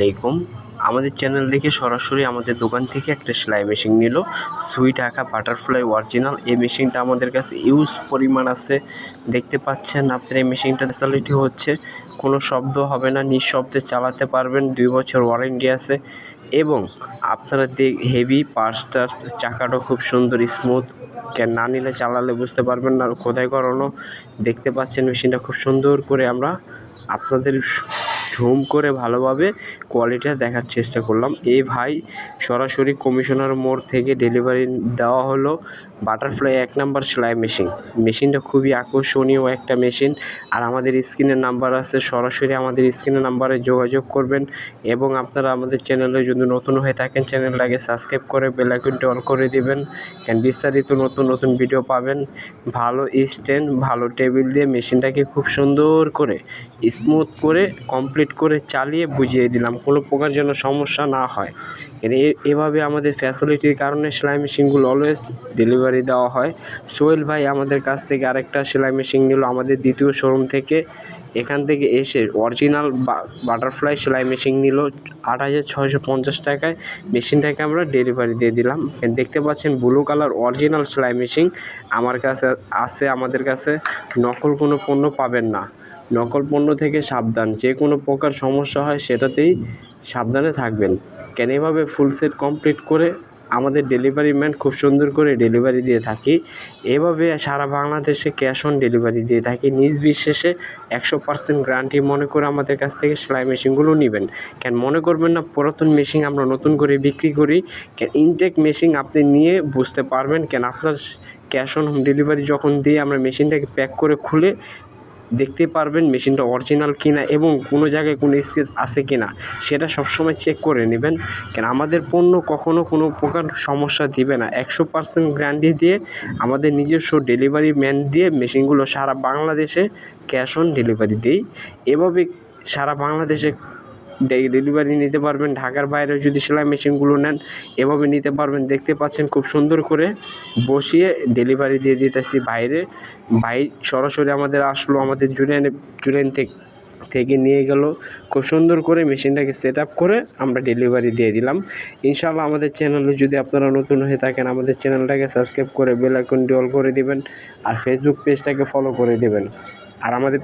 আলাইকুম আমাদের চ্যানেল দেখে সরাসরি আমাদের দোকান থেকে একটা সেলাই মেশিন নিল। সুইট আঁকা বাটারফ্লাই অরিজিনাল এই মেশিনটা আমাদের কাছে ইউজ পরিমাণ আছে। দেখতে পাচ্ছেন আপনার এই মেশিনটা ফ্যাসিলিটি হচ্ছে। কোনো শব্দ হবে না, নিঃশব্দে চালাতে পারবেন। দুই বছর ওয়ারেন্টি আছে। এবং আপনারা দেখ হেভি পার্সটার চাকাটা খুব সুন্দর স্মুথ না নিলে চালালে বুঝতে পারবেন না খোদাই করানো দেখতে পাচ্ছেন মেশিনটা খুব সুন্দর করে আমরা আপনাদের ঝুম করে ভালোভাবে কোয়ালিটিটা দেখার চেষ্টা করলাম। এ ভাই সরাসরি কমিশনার মোড় থেকে ডেলিভারি দেওয়া হলো বাটারফ্লাই এক নাম্বার সেলাই মেশিন মেশিনটা খুবই আকর্ষণীয় একটা মেশিন আর আমাদের স্ক্রিনের নাম্বার আছে, সরাসরি আমাদের স্ক্রিনের নাম্বারে যোগাযোগ করবেন এবং আপনারা আমাদের চ্যানেলে যদি নতুন হয়ে থাকেন চ্যানেলটাকে সাবস্ক্রাইব করে বেল আইকনটি অন করে দিবেন বিস্তারিত নতুন নতুন ভিডিও পাবেন। ভালো স্ট্যান্ড ভালো টেবিল দিয়ে মেশিনটাকে খুব সুন্দর করে স্মুথ করে কমপ্লিট করে চালিয়ে বুঝিয়ে দিলাম, কোনো প্রকার যেন সমস্যা না হয়। এভাবে আমাদের ফ্যাসিলিটির কারণে সেলাই মেশিনগুলো অলওয়েজ ডেলিভারি দেওয়া হয়। সোহেল ভাই আমাদের কাছ থেকে আরেকটা সেলাই মেশিন নিল আমাদের দ্বিতীয় শোরুম থেকে। এখান থেকে এসে অরিজিনাল বাটারফ্লাই সেলাই মেশিন নিল, আট হাজার ছয়শো পঞ্চাশ টাকায়। মেশিনটাকে আমরা ডেলিভারি দিয়ে দিলাম। দেখতে পাচ্ছেন ব্লু কালার অরিজিনাল সেলাই মেশিন। আমার কাছে আছে, আমাদের কাছে নকল কোনো পণ্য পাবেন না। নকল পণ্য থেকে সাবধান। যে কোনো প্রকার সমস্যা হয় সেটাতেই সাবধানে থাকবেন। কেন এভাবে ফুল সেট কমপ্লিট করে আমাদের ডেলিভারি ম্যান খুব সুন্দর করে ডেলিভারি দিয়ে থাকি। এভাবে সারা বাংলাদেশে ক্যাশ অন ডেলিভারি দিয়ে থাকি। নিজ বিশেষে একশো পার্সেন্ট গ্যারান্টি মনে করে আমাদের কাছ থেকে সেলাই মেশিনগুলো নেবেন। কেন মনে করবেন না, পুরাতন মেশিন আমরা নতুন করে বিক্রি করি। কেন ইনটেক মেশিন আপনি নিয়ে বুঝতে পারবেন। কেন আপনার ক্যাশ অন হোম ডেলিভারি যখন দিয়ে আমরা মেশিনটাকে প্যাক করে খুলে দেখতে পারবেন মেশিনটা অরিজিনাল কিনা এবং কোনো জায়গায় কোনো স্কেচ আছে কিনা, সেটা সবসময় চেক করে নেবেন। কেন আমাদের পণ্য কখনও কোনো প্রকার সমস্যা দিবে না। একশো পার্সেন্ট গ্যারান্টি দিয়ে আমাদের নিজস্ব ডেলিভারি ম্যান দিয়ে মেশিনগুলো সারা বাংলাদেশে ক্যাশ অন ডেলিভারি দিই। এভাবে সারা বাংলাদেশে ডেলিভারি নিতে পারবেন। ঢাকার বাইরে যদি সেলাই মেশিনগুলো নেন, এভাবে নিতে পারবেন। দেখতে পাচ্ছেন খুব সুন্দর করে বসিয়ে ডেলিভারি দিয়ে দিতেছি বাইরে। ভাই সরাসরি আমাদের আসলো, আমাদের জুলিয়ান জুলিয়ান থেকে থেকে নিয়ে গেল। খুব সুন্দর করে মেশিনটাকে সেট আপ করে আমরা ডেলিভারি দিয়ে দিলাম। ইনশাআল্লাহ আমাদের চ্যানেলে যদি আপনারা নতুন হয়ে থাকেন, আমাদের চ্যানেলটাকে সাবস্ক্রাইব করে বেল আইকনটি অল করে দিবেন আর ফেসবুক পেজটাকে ফলো করে দেবেন। আর আমাদের